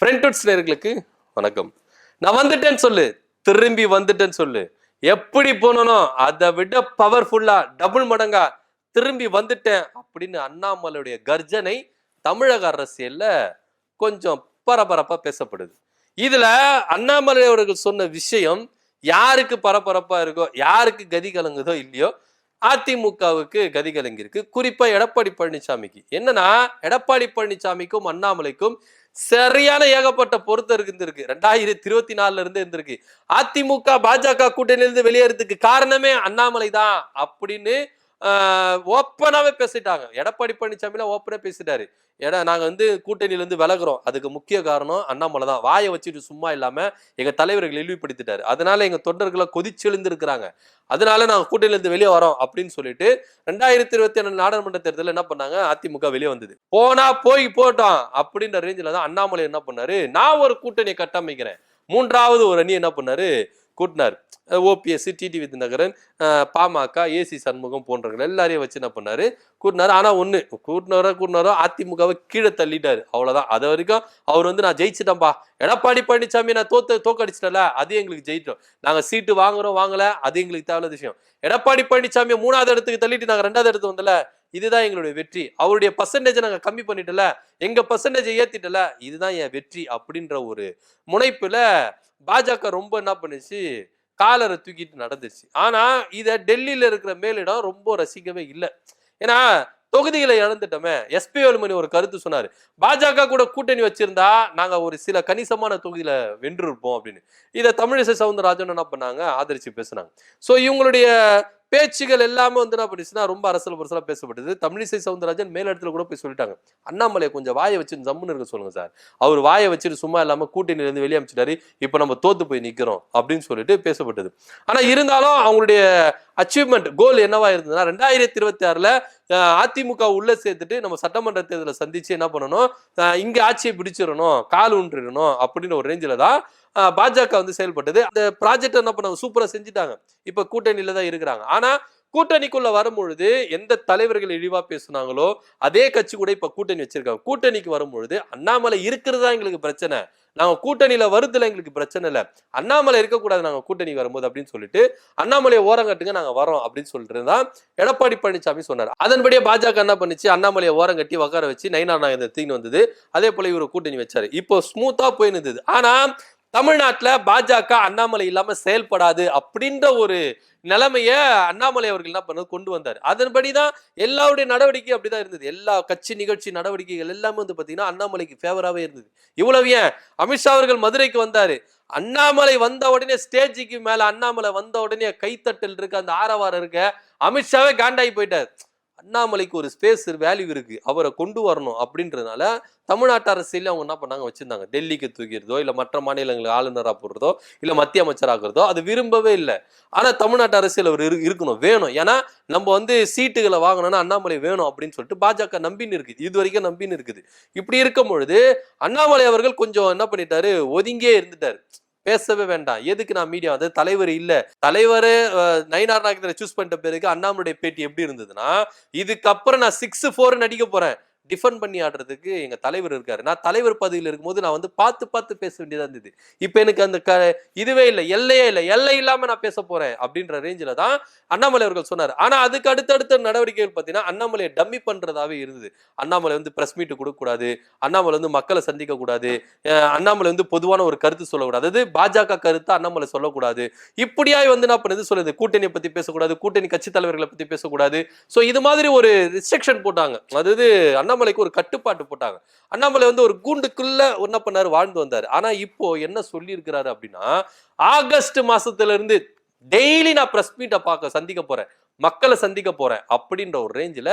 ஃப்ரெண்ட்வுட்ஸ் நேர்களுக்கு வணக்கம். நான் வந்துட்டேன்னு சொல்லு. திரும்பி வந்துட்டேன்னு சொல்லு. எப்படி போனனோ அதை விட பவர்ஃபுல்லா டபுள் மடங்கா திரும்பி வந்துட்டேன் அப்படின்னு அண்ணாமலையுடைய கர்ஜனை தமிழக அரசியல்ல கொஞ்சம் பரபரப்பா பேசப்படுது. இதுல அண்ணாமலை அவர்கள் சொன்ன விஷயம் யாருக்கு பரபரப்பா இருக்கோ யாருக்கு கதி கலங்குதோ இல்லையோ அதிமுகவுக்கு கதி கலங்கிருக்கு குறிப்பா எடப்பாடி பழனிசாமிக்கு. என்னன்னா எடப்பாடி பழனிசாமிக்கும் அண்ணாமலைக்கும் சரியான ஏகப்பட்ட பொருத்தம் இருந்திருக்கு. ரெண்டாயிரத்தி இருபத்தி நாலுல இருந்து இருந்திருக்கு. அதிமுக பாஜக கூட்டணியிலிருந்து வெளியேறதுக்கு காரணமே அண்ணாமலை தான் அப்படின்னு ஓப்பனாகவே பேசிட்டாங்க. எடப்பாடி பழனிசாமிலாம் ஓப்பனாக பேசிட்டாரு. ஏன்னா நாங்கள் வந்து கூட்டணியிலேருந்து விலகிறோம். விலகுறோம் அதுக்கு முக்கிய காரணம் அண்ணாமலை தான். வாயை வச்சுட்டு சும்மா இல்லாமல் எங்கள் தலைவர்கள் இழிவுபடுத்திட்டாரு. அதனால எங்கள் தொண்டர்களை கொதிச்செழுந்து இருக்கிறாங்க அதனால நாங்கள் கூட்டணியிலேருந்து வெளியே வரோம் அப்படின்னு சொல்லிட்டு ரெண்டாயிரத்தி இருபத்தி ஏழு நாடாளுமன்ற தேர்தலில் என்ன பண்ணாங்க? அதிமுக வெளியே வந்தது. போனா போய் போட்டோம் அப்படின்ற ரேஞ்சில் தான் அண்ணாமலை என்ன பண்ணாரு? நான் ஒரு கூட்டணியை கட்டமைக்கிறேன். மூன்றாவது ஒரு அணி என்ன பண்ணாரு? கூட்டினார். ஓபிஎஸ் டிடி வித்நகரன் அஹ் பாமக ஏசி சண்முகம் போன்றவர்கள் எல்லாரையும் வச்சு என்ன பண்ணார்? கூட்டினார். ஆனால் ஒன்று கூட்டினாரோ கூட்டினாரோ அதிமுகவை கீழே தள்ளிட்டார். அவ்வளோதான் அது வரைக்கும் அவர் வந்து நான் ஜெயிச்சிட்டேன்ப்பா எடப்பாடி பழனிசாமி நான் தோத்து தோக்கடிச்சிட்டல அது எங்களுக்கு ஜெயிட்டோம் நாங்கள் சீட்டு வாங்குறோம் வாங்கலை. அது எங்களுக்கு தேவையான விஷயம். எடப்பாடி பழனிசாமி மூணாவது இடத்துக்கு தள்ளிட்டு நாங்கள் ரெண்டாவது இடத்துக்கு வந்தல இதுதான் எங்களுடைய வெற்றி. அவருடைய பர்சன்டேஜை நாங்கள் கம்மி பண்ணிட்டல எங்கள் பர்சன்டேஜை ஏற்றிட்டல இதுதான் என் வெற்றி அப்படின்ற ஒரு முனைப்பில் பாஜக ரொம்ப என்ன பண்ணுச்சு? காலரை தூக்கிட்டு நடந்துச்சு ஆனா இத டெல்லியில இருக்கிற மேலிடம் ரொம்ப ரசிக்கவே இல்லை. ஏன்னா தொகுதிகளை இழந்துட்டோமே. எஸ்பி வேலுமணி ஒரு கருத்து சொன்னாரு. பாஜக கூட கூட்டணி வச்சிருந்தா நாங்க ஒரு சில கணிசமான தொகுதியில வென்று இருப்போம் அப்படின்னு. இதை தமிழிசை சவுந்தரராஜன் என்ன பண்ணாங்க? ஆதரிச்சு பேசுனாங்க. சோ இவங்களுடைய பேச்சுகள் எல்லாமே வந்து என்ன பண்ணிச்சுன்னா ரொம்ப அரசியல் புரசலாக பேசப்பட்டது. தமிழிசை சவுந்தரராஜன் மேலிடத்துல கூட போய் சொல்லிட்டாங்க. அண்ணாமலை கொஞ்சம் வாயை வச்சு ஜம்முன்னு இருக்க சொல்லுங்க சார். அவர் வாயை வச்சுட்டு சும்மா இல்லாமல் கூட்டணியிலேருந்து வெளியே அமைச்சிட்டாரு. இப்போ நம்ம தோத்து போய் நிற்கிறோம் அப்படின்னு சொல்லிட்டு பேசப்பட்டது. ஆனால் இருந்தாலும் அவங்களுடைய அச்சீவ்மெண்ட் கோல் என்னவா இருந்ததுன்னா ரெண்டாயிரத்தி இருபத்தி ஆறில் அதிமுக உள்ள சேர்த்துட்டு நம்ம சட்டமன்ற தேர்தலை சந்திச்சு என்ன பண்ணணும்? இங்கே ஆட்சியை பிடிச்சிடணும் கால் ஊன்றிடணும் அப்படின்னு ஒரு ரேஞ்சில் தான் பாஜக வந்து செயல்பட்டது. அந்த ப்ராஜெக்ட் என்ன பண்ணாங்க? சூப்பராக செஞ்சுட்டாங்க. இப்போ கூட்டணியில் தான் இருக்கிறாங்க. ஆனால் கூட்டணிக்குள்ள வரும்பொழுது எந்த தலைவர்கள் இழிவா பேசுனாங்களோ அதே கட்சி கூட இப்ப கூட்டணி வச்சிருக்காங்க. கூட்டணிக்கு வரும்பொழுது அண்ணாமலை இருக்கிறதா எங்களுக்கு பிரச்சனை. நாங்க கூட்டணியில வருதுல எங்களுக்கு பிரச்சனை இல்ல. அண்ணாமலை இருக்கக்கூடாது நாங்க கூட்டணி வரும்போது அப்படின்னு சொல்லிட்டு அண்ணாமலையை ஓரங்கட்டுங்க நாங்க வரோம் அப்படின்னு சொல்லிட்டு தான் எடப்பாடி பழனிசாமி சொன்னார். அதன்படியே பாஜக என்ன பண்ணுச்சு? அண்ணாமலையை ஓரங்கட்டி உட்கார வச்சு நைனா நாகேந்திர தீன் வந்தது. அதே போல இவர் கூட்டணி வச்சாரு. இப்போ ஸ்மூத்தா போய் இருந்தது. ஆனா தமிழ்நாட்டில் பாஜக அண்ணாமலை இல்லாமல் செயல்படாது அப்படின்ற ஒரு நிலைமைய அண்ணாமலை அவர்கள் என்ன பண்ணது கொண்டு வந்தார். அதன்படி தான் எல்லாருடைய நடவடிக்கை அப்படிதான் இருந்தது. எல்லா கட்சி நிகழ்ச்சி நடவடிக்கைகள் எல்லாமே வந்து பார்த்தீங்கன்னா அண்ணாமலைக்கு ஃபேவராகவே இருந்தது. இவ்வளவு ஏன்? அமித்ஷா அவர்கள் மதுரைக்கு வந்தார். அண்ணாமலை வந்த உடனே ஸ்டேஜுக்கு மேலே அண்ணாமலை வந்த உடனே கைத்தட்டல் இருக்க அந்த ஆரவாரம் இருக்க அமித்ஷாவே காண்டாகி போயிட்டார். அண்ணாமலைக்கு ஒரு ஸ்பேஸ் வேல்யூ இருக்குது அவரை கொண்டு வரணும் அப்படின்றதுனால தமிழ்நாட்டு அரசியல் அவங்க என்ன பண்ணாங்க? வச்சுருந்தாங்க. டெல்லிக்கு தூக்கிறதோ இல்லை மற்ற மாநிலங்களுக்கு ஆளுநராக போடுறதோ இல்லை மத்திய அமைச்சராகிறதோ அது விரும்பவே இல்லை. ஆனால் தமிழ்நாட்டு அரசியல் அவர் இரு- இருக்கணும். வேணும். ஏன்னா நம்ம வந்து சீட்டுகளை வாங்கணும்னா அண்ணாமலை வேணும் அப்படின்னு சொல்லிட்டு பாஜக நம்பின்னு இருக்குது. இது வரைக்கும் நம்பின்னு இருக்குது. இப்படி இருக்கும் பொழுது அண்ணாமலை அவர்கள் கொஞ்சம் என்ன பண்ணிட்டாரு? ஒதுங்கியே இருந்துட்டாரு. பேசவே வேண்டாம். எதுக்கு நான் மீடியா வந்து தலைவர் இல்ல. தலைவர் நயினார் நாகேந்திர சூஸ் பண்ணிட்ட பிறகு அண்ணாமலுடைய பேட்டி எப்படி இருந்ததுன்னா இதுக்கப்புறம் நான் சிக்ஸ் ஃபோர் நடிக்க போறேன். டிஃபெண்ட் பண்ணி ஆடுறதுக்கு எங்க தலைவர் இருக்காரு. நான் தலைவர் பதவியில் இருக்கும்போது நான் வந்து பார்த்து பார்த்து பேச வேண்டியதா இருந்தது. இப்போ எனக்கு அந்த க இதுவே இல்லை எல்லையே இல்லை எல்லை இல்லாம நான் பேச போறேன் அப்படின்ற ரேஞ்சில தான் அண்ணாமலை அவர்கள் சொன்னார். ஆனா அதுக்கு அடுத்தடுத்த நடவடிக்கைகள் பார்த்தீங்கன்னா அண்ணாமலையை டம்மி பண்றதாவே இருந்தது. அண்ணாமலை வந்து பிரஸ் மீட் கொடுக்கக்கூடாது அண்ணாமலை வந்து மக்களை சந்திக்க கூடாது. அண்ணாமலை வந்து பொதுவான ஒரு கருத்து சொல்லக்கூடாது. அதாவது பாஜக கருத்தை அண்ணாமலை சொல்லக்கூடாது. இப்படியாய் வந்து என்ன பண்ணுது சொல்லுது கூட்டணியை பத்தி பேசக்கூடாது. கூட்டணி கட்சி தலைவர்களை பத்தி பேசக்கூடாது. ஸோ இது மாதிரி ஒரு ரிஸ்ட்ரிக்ஷன் போட்டாங்க. அதாவது அண்ணா அண்ணாமலைக்கு ஒரு கட்டுப்பாட்டு போட்டாங்க. அண்ணாமலை வந்து ஒரு கூண்டுக்குள்ள என்ன பண்ணாரு? வாழ்ந்து வந்தார். ஆனா இப்போ என்ன சொல்லியிருக்கிறாரு அப்படின்னா ஆகஸ்ட் மாசத்துல இருந்து டெய்லி நான் பிரஸ் மீட்டை பார்க்க சந்திக்க போறேன். மக்களை சந்திக்க போறேன் அப்படின்ற ஒரு ரேஞ்சில்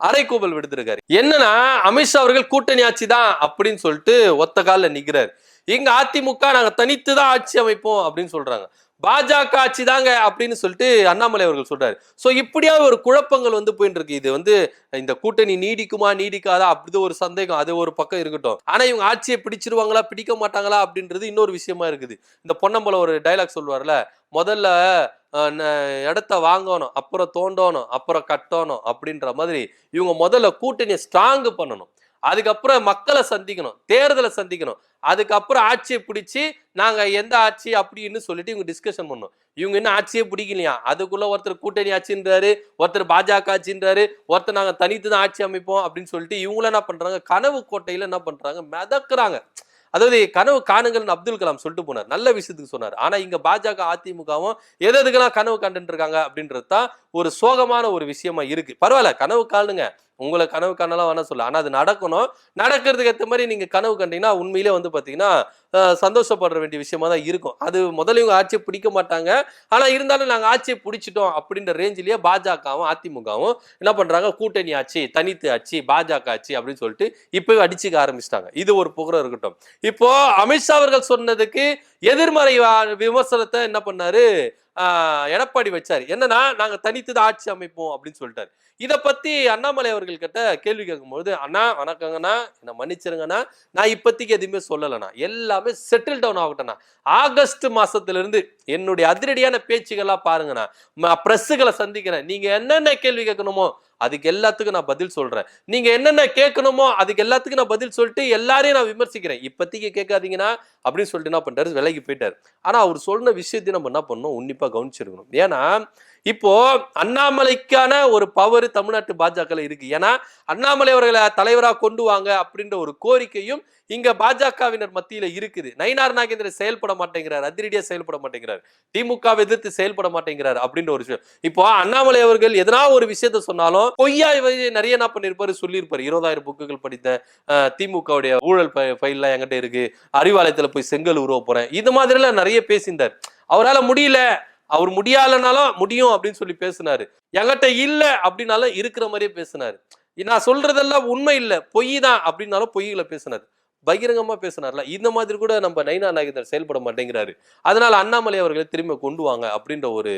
அரைக்கூவல் விடுத்திருக்காரு. என்னன்னா அமித்ஷா அவர்கள் கூட்டணி ஆட்சி தான் அப்படின்னு சொல்லிட்டு ஒத்த காலில் நிற்கிறார் இங்க அதிமுக நாங்கள் தனித்து தான் ஆட்சி அமைப்போம் அப்படின்னு சொல்றாங்க. பாஜக ஆட்சி தாங்க அப்படின்னு சொல்லிட்டு அண்ணாமலை அவர்கள் சொல்றாரு. ஸோ இப்படியா ஒரு குழப்பங்கள் வந்து போயிட்டு இருக்கு இது வந்து இந்த கூட்டணி நீடிக்குமா நீடிக்காதா? அப்படி ஒரு சந்தேகம். அது ஒரு பக்கம் இருக்கட்டும். ஆனா இவங்க ஆட்சியை பிடிச்சிருவாங்களா பிடிக்க மாட்டாங்களா? அப்படின்றது இன்னொரு விஷயமா இருக்குது. இந்த பொன்னம்பலம் ஒரு டைலாக் சொல்லுவார்ல முதல்ல இடத்த வாங்கணும் அப்புறம் தோண்டணும் அப்புறம் கட்டணும் அப்படின்ற மாதிரி இவங்க முதல்ல கூட்டணியை ஸ்ட்ராங் பண்ணணும். அதுக்கப்புறம் மக்களை சந்திக்கணும் தேர்தலை சந்திக்கணும். அதுக்கப்புறம் ஆட்சியை பிடிச்சி நாங்கள் எந்த ஆட்சி அப்படின்னு சொல்லிட்டு இவங்க டிஸ்கஷன் பண்ணணும். இவங்க என்ன ஆட்சியே பிடிக்கலையா? அதுக்குள்ள ஒருத்தர் கூட்டணி ஆட்சின்றாரு ஒருத்தர் பாஜக ஆட்சின்றாரு ஒருத்தர் நாங்கள் தனித்து தான் ஆட்சி அமைப்போம் அப்படின்னு சொல்லிட்டு இவங்கள என்ன பண்றாங்க? கனவு கோட்டையில என்ன பண்றாங்க? மிதக்குறாங்க. அதாவது கனவு காணுங்கள்னு அப்துல் கலாம் சொல்லிட்டு போனார். நல்ல விஷயத்துக்கு சொன்னார். ஆனா இங்க பாஜக அதிமுகவும் எது எதுக்கெல்லாம் கனவு கண்டுட்டு இருக்காங்க அப்படின்றது தான் ஒரு சோகமான ஒரு விஷயமா இருக்கு. பரவாயில்ல கனவு காணுங்க. உங்களை கனவு காணலாம் வேணா சொல்ல. ஆனா அது நடக்கணும். நடக்கிறதுக்கு ஏற்ற மாதிரி நீங்க கனவு கண்டீங்கன்னா உண்மையிலே வந்து பாத்தீங்கன்னா சந்தோஷப்படுற வேண்டிய விஷயமா தான் இருக்கும். அது முதல்ல இவங்க ஆட்சியை பிடிக்க மாட்டாங்க. ஆனா இருந்தாலும் நாங்க ஆட்சியை பிடிச்சிட்டோம் அப்படின்ற ரேஞ்சிலேயே பாஜகவும் அதிமுகவும் என்ன பண்றாங்க? கூட்டணி ஆட்சி தனித்து ஆட்சி பாஜக ஆட்சி அப்படின்னு சொல்லிட்டு இப்பவே அடிச்சுக்க ஆரம்பிச்சிட்டாங்க. இது ஒரு புகழம் இருக்கட்டும். இப்போ அமித்ஷா அவர்கள் சொன்னதுக்கு எதிர்மறை வா- விமர்சனத்தை என்ன பண்ணாரு? எடப்பாடி வச்சார். என்னன்னா நாங்க தனித்து தான் ஆட்சி அமைப்போம் அப்படின்னு சொல்லிட்டாரு. இத பத்தி அண்ணாமலை அவர்கள் கிட்ட கேள்வி கேட்கும்போது அண்ணா வணக்கங்கண்ணா. என்ன மன்னிச்சிருங்கண்ணா. நான் இப்போதைக்கு எதுவுமே சொல்லலைண்ணா. எல்லாமே செட்டில் டவுன் ஆகட்டேண்ணா. ஆகஸ்ட் மாசத்துல இருந்து என்னுடைய அதிரடியான பேச்சுகள்லாம் பாருங்கண்ணா. பிரஸ்ஸுகளை சந்திக்கிறேன். நீங்க என்னென்ன கேள்வி கேட்கணுமோ அதுக்கு எல்லாத்துக்கும் நான் பதில் சொல்றேன். நீங்க என்னென்ன கேட்கணுமோ அதுக்கு எல்லாத்துக்கும் நான் பதில் சொல்லிட்டு எல்லாரையும் நான் விமர்சிக்கிறேன். இப்போதைக்கு கேட்காதீங்கன்னா அப்படின்னு சொல்லிட்டு என்ன பண்றாரு விலகி போயிட்டாரு. ஆனா அவர் சொன்ன விஷயத்தையும் நம்ம என்ன பண்ணணும்? உன்னிப்பா கவனிச்சிருக்கணும். ஏன்னா இப்போ அண்ணாமலைக்கான ஒரு பவர் தமிழ்நாட்டு பாஜக இருக்கு. ஏன்னா அண்ணாமலை அவர்களை தலைவராக கொண்டு வாங்க அப்படின்ற ஒரு கோரிக்கையும் இங்க பாஜகவினர் மத்தியில இருக்குது. நயினார் நாகேந்திரன் செயல்பட மாட்டேங்கிறார். அதிரடியா செயல்பட மாட்டேங்கிறார். திமுக எதிர்த்து செயல்பட மாட்டேங்கிறார் அப்படின்ற ஒரு விஷயம். இப்போ அண்ணாமலை அவர்கள் எதனா ஒரு விஷயத்த சொன்னாலும் பொய்யா இவர் நிறைய என்ன பண்ணிருப்பாரு? சொல்லியிருப்பாரு. இருபதாயிரம் புக்குகள் படித்த திமுகவுடைய ஊழல் ஃபைல்லாம் என்கிட்ட இருக்கு. அறிவாலயத்துல போய் செங்கல் உருவ போறேன். இது மாதிரி எல்லாம் நிறைய பேசியிருந்தார். அவரால் முடியல. அவர் முடியலனாலும் முடியும் அப்படின்னு சொல்லி பேசினாரு. என்கிட்ட இல்லை அப்படின்னாலும் இருக்கிற மாதிரியே பேசினாரு. நான் சொல்றதெல்லாம் உண்மை இல்லை பொய் தான் அப்படின்னாலும் பொய்களை பேசினாரு. பகிரங்கமாக பேசினார்ல இந்த மாதிரி கூட நம்ம நைனா நாகேந்திரன் செயல்பட மாட்டேங்கிறாரு. அதனால அண்ணாமலை அவர்களை திரும்ப கொண்டு வாங்க அப்படின்ற ஒரு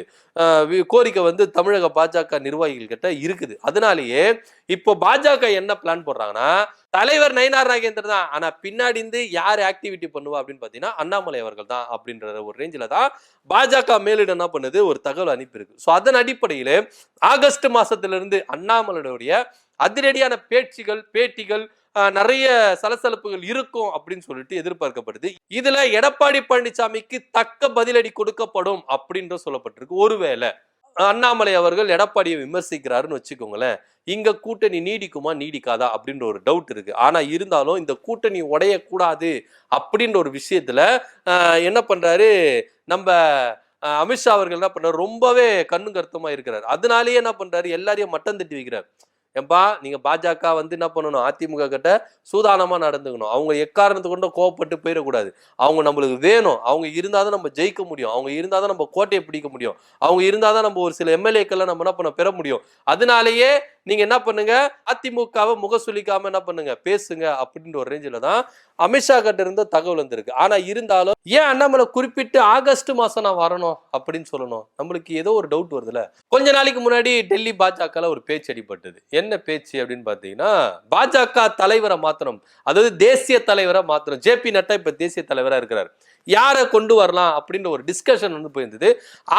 கோரிக்கை வந்து தமிழக பாஜக நிர்வாகிகள் கிட்ட இருக்குது. அதனாலேயே இப்போ பாஜக என்ன பிளான் போடுறாங்கன்னா தலைவர் நயினார் நாகேந்திரன் தான். ஆனா பின்னாடி இருந்து யார் ஆக்டிவிட்டி பண்ணுவா அப்படின்னு பாத்தீங்கன்னா அண்ணாமலை அவர்கள் தான் அப்படின்ற ஒரு ரேஞ்சில தான் பாஜக மேலிடம் என்ன பண்ணுது? ஒரு தகவல் அனுப்பியிருக்கு ஸோ அதன் அடிப்படையில ஆகஸ்ட் மாசத்துல இருந்து அண்ணாமலையுடைய அதிரடியான பேச்சுகள் பேட்டிகள் நிறைய சலசலப்புகள் இருக்கும் அப்படின்னு சொல்லிட்டு எதிர்பார்க்கப்படுது. இதுல எடப்பாடி பழனிசாமிக்கு தக்க பதிலடி கொடுக்கப்படும் அப்படின்ற சொல்லப்பட்டிருக்கு. ஒருவேளை அண்ணாமலை அவர்கள் எடப்பாடியை விமர்சிக்கிறாருன்னு வச்சுக்கோங்களேன். இங்க கூட்டணி நீடிக்குமா நீடிக்காதா அப்படின்ற ஒரு டவுட் இருக்கு. ஆனா இருந்தாலும் இந்த கூட்டணி உடையக்கூடாது அப்படின்ற ஒரு விஷயத்துல ஆஹ், என்ன பண்றாரு? நம்ம அமித்ஷா அவர்கள் என்ன பண்றாரு ரொம்பவே கண்ணு கருத்தமா இருக்கிறார். அதனாலேயே என்ன பண்றாரு? எல்லாரையும் மட்டம் தட்டி வைக்கிறார். ஏன்பா நீங்க பாஜக வந்து என்ன பண்ணணும்? அதிமுக கிட்ட சூதானமா நடந்துக்கணும். அவங்க எக்காரணத்து கொண்டு கோவப்பட்டு போயிடக்கூடாது. அவங்க நம்மளுக்கு வேணும். அவங்க இருந்தால் தான் நம்ம ஜெயிக்க முடியும். அவங்க இருந்தால் தான் நம்ம கோட்டையை பிடிக்க முடியும். அவங்க இருந்தால் தான் நம்ம ஒரு சில எம்எல்ஏக்கள்லாம் நம்ம என்ன பண்ண பெற முடியும். அதனாலேயே நீங்க என்ன பண்ணுங்க? அதிமுகவை முக சுளிக்காம என்ன பண்ணுங்க? பேசுங்க அப்படின்ற ஒரு ரேஞ்சில தான் அமித்ஷா கிட்ட இருந்த தகவல் வந்திருக்கு. ஆனா இருந்தாலும் ஏன் அண்ணாமலை குறிப்பிட்டு ஆகஸ்ட் மாசம் நான் வரணும் அப்படின்னு சொல்லணும்? நம்மளுக்கு ஏதோ ஒரு டவுட் வருதுல கொஞ்ச நாளைக்கு முன்னாடி டெல்லி பாஜக ஒரு பேச்சு அடிபட்டது. என்ன பேச்சு அப்படின்னு பாத்தீங்கன்னா பாஜக தலைவரை மாத்திரம் அதாவது தேசிய தலைவரை மாத்தணும். ஜே பி நட்டா இப்ப தேசிய தலைவரா இருக்கிறார். யாரை கொண்டு வரலாம் அப்படின்ற ஒரு டிஸ்கஷன் வந்து போயிருந்தது.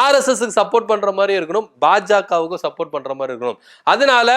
ஆர்எஸ்எஸ்க்கு சப்போர்ட் பண்ணுற மாதிரி இருக்கணும். பாஜகவுக்கும் சப்போர்ட் பண்ணுற மாதிரி இருக்கணும். அதனால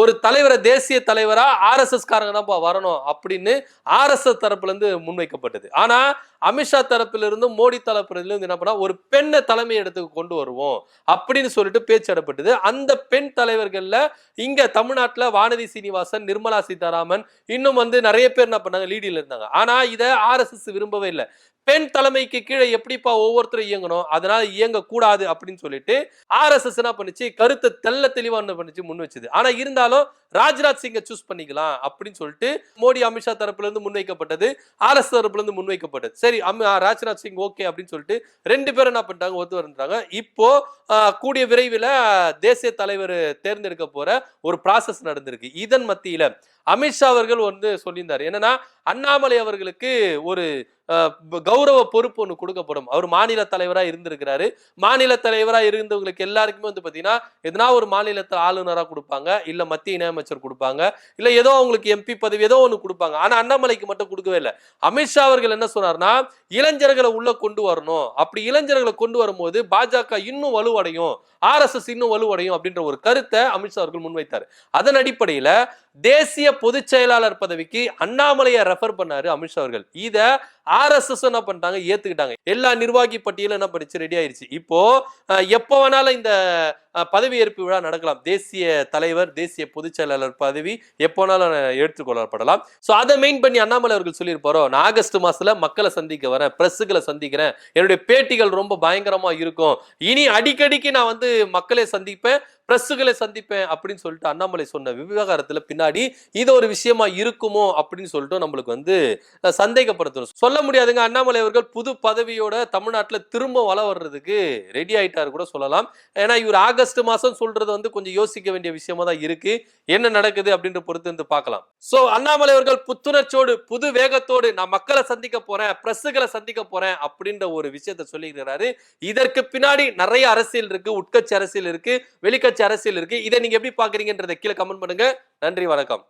ஒரு தலைவரை தேசிய தலைவராக ஆர்எஸ்எஸ் காரங்க தான் வரணும் அப்படின்னு ஆர்எஸ்எஸ் தரப்புலேருந்து முன்வைக்கப்பட்டது. ஆனால் அமித்ஷா தரப்புல இருந்து மோடி தரப்பிலிருந்து என்ன பண்ணால் ஒரு பெண்ணை தலைமை இடத்துக்கு கொண்டு வருவோம் அப்படின்னு சொல்லிட்டு பேச்சு இடப்பட்டது அந்த பெண் தலைவர்களில் இங்கே தமிழ்நாட்டில் வானதி சீனிவாசன் நிர்மலா சீதாராமன் இன்னும் வந்து நிறைய பேர் என்ன பண்ணாங்க லீடியில் இருந்தாங்க. ஆனால் இதை ஆர்எஸ்எஸ் விரும்பவே இல்லை. பெண் தலைமைக்கு கீழே எப்படிப்பா ஒவ்வொருத்தரும் இயங்கணும்? அதனால இயங்க கூடாது அப்படின்னு சொல்லிட்டு ஆர்எஸ்எஸ் என்ன பண்ணுச்சு? கருத்தை தெல்ல தெளிவா என்ன பண்ணுச்சு? முன் வச்சது. ஆனா இருந்தாலும் ராஜ்நாத் சிங்கை சூஸ் பண்ணிக்கலாம் அப்படின்னு சொல்லிட்டு மோடி அமித்ஷா தரப்புல இருந்து முன்வைக்கப்பட்டது. ஆர்எஸ் தரப்புல இருந்து முன்வைக்கப்பட்டது. சரி அம்- ராஜ்நாத் சிங் ஓகே அப்படின்னு சொல்லிட்டு ரெண்டு பேரும் என்ன பண்ணிட்டாங்க? ஒத்து வந்துட்டாங்க இப்போ கூடிய விரைவில் தேசிய தலைவர் தேர்ந்தெடுக்க போற ஒரு ப்ராசஸ் நடந்திருக்கு. இதன் மத்தியில அமித்ஷா அவர்கள் வந்து சொல்லியிருந்தார். என்னன்னா அண்ணாமலை அவர்களுக்கு ஒரு கௌரவ பொறுப்பு ஒன்று கொடுக்கப்படும். அவர் மாநில தலைவராக இருந்திருக்கிறாரு. மாநில தலைவராக இருந்தவங்களுக்கு எல்லாருக்குமே வந்து பார்த்தீங்கன்னா எதனா ஒரு மாநிலத்தில் ஆளுநராக கொடுப்பாங்க இல்லை மத்திய இணையமைச்சர் கொடுப்பாங்க இல்லை ஏதோ அவங்களுக்கு எம்பி பதவி ஏதோ ஒன்று கொடுப்பாங்க. ஆனால் அண்ணாமலைக்கு மட்டும் கொடுக்கவே இல்லை. அமித்ஷா அவர்கள் என்ன சொன்னார்னா இளைஞர்களை உள்ளே கொண்டு வரணும். அப்படி இளைஞர்களை கொண்டு வரும்போது பாஜக இன்னும் வலுவடையும். ஆர்எஸ்எஸ் இன்னும் வலுவடையும் அப்படின்ற ஒரு கருத்தை அமித்ஷா அவர்கள் முன்வைத்தார். அதன் அடிப்படையில் தேசிய பொதுச் செயலாளர் பதவிக்கு அண்ணாமலையை ரெஃபர் பண்ணாரு அமித்ஷா அவர்கள். இத ஆர்எஸ்எஸ் என்ன பண்ணிட்டாங்க? ஏத்துக்கிட்டாங்க. எல்லா நிர்வாகி பட்டியலும் என்ன படிச்சு ரெடி ஆயிருச்சு. இப்போ எப்போ வேணாலும் இந்த பதவியேற்பு விழா நடக்கலாம். தேசிய தலைவர் தேசிய பொதுச் செயலாளர் பதவி எப்போ வேணாலும் எடுத்துக்கொள்ளப்படலாம் ஸோ அதை மெயின் பண்ணி அண்ணாமலை அவர்கள் சொல்லியிருப்பாரோ? நான் ஆகஸ்ட் மாசத்துல மக்களை சந்திக்க வரேன் பிரஸ்ஸுகளை சந்திக்கிறேன். என்னுடைய பேட்டிகள் ரொம்ப பயங்கரமா இருக்கும். இனி அடிக்கடிக்கு நான் வந்து மக்களை சந்திப்பேன். பிரஸ்ஸுகளை சந்திப்பேன் அப்படின்னு சொல்லிட்டு அண்ணாமலை சொன்ன விவகாரத்துல பின்னாடி இது ஒரு விஷயமா இருக்குமோ அப்படின்னு சொல்லிட்டு நம்மளுக்கு வந்து சந்தேகப்படுத்தணும் சொல்ல முடியாதுங்க. அண்ணாமலை அவர்கள் புது பதவியோட தமிழ்நாட்டுல திரும்ப வள வர்றதுக்கு ரெடி ஆயிட்டாரு கூட சொல்லலாம். ஏன்னா இவர் ஆகஸ்ட் மாசம் சொல்றது வந்து கொஞ்சம் யோசிக்க வேண்டிய விஷயமா தான் இருக்கு. என்ன நடக்குது அப்படின்ற பொறுத்து வந்து பார்க்கலாம். சோ அண்ணாமலை அவர்கள் புத்துணர்ச்சியோடு புது வேகத்தோடு நான் மக்களை சந்திக்க போறேன் பிரஸ்ஸுகளை சந்திக்க போறேன் அப்படின்ற ஒரு விஷயத்த சொல்லிக்கிறாரு இதற்கு பின்னாடி நிறைய அரசியல் இருக்கு உட்கட்சி அரசியல் இருக்கு வெளிக்கட்சி அரசியல் இருக்கு. இதை நீங்க எப்படி பாக்குறீங்கன்றதை கீழே கமெண்ட் பண்ணுங்க. நன்றி வணக்கம்.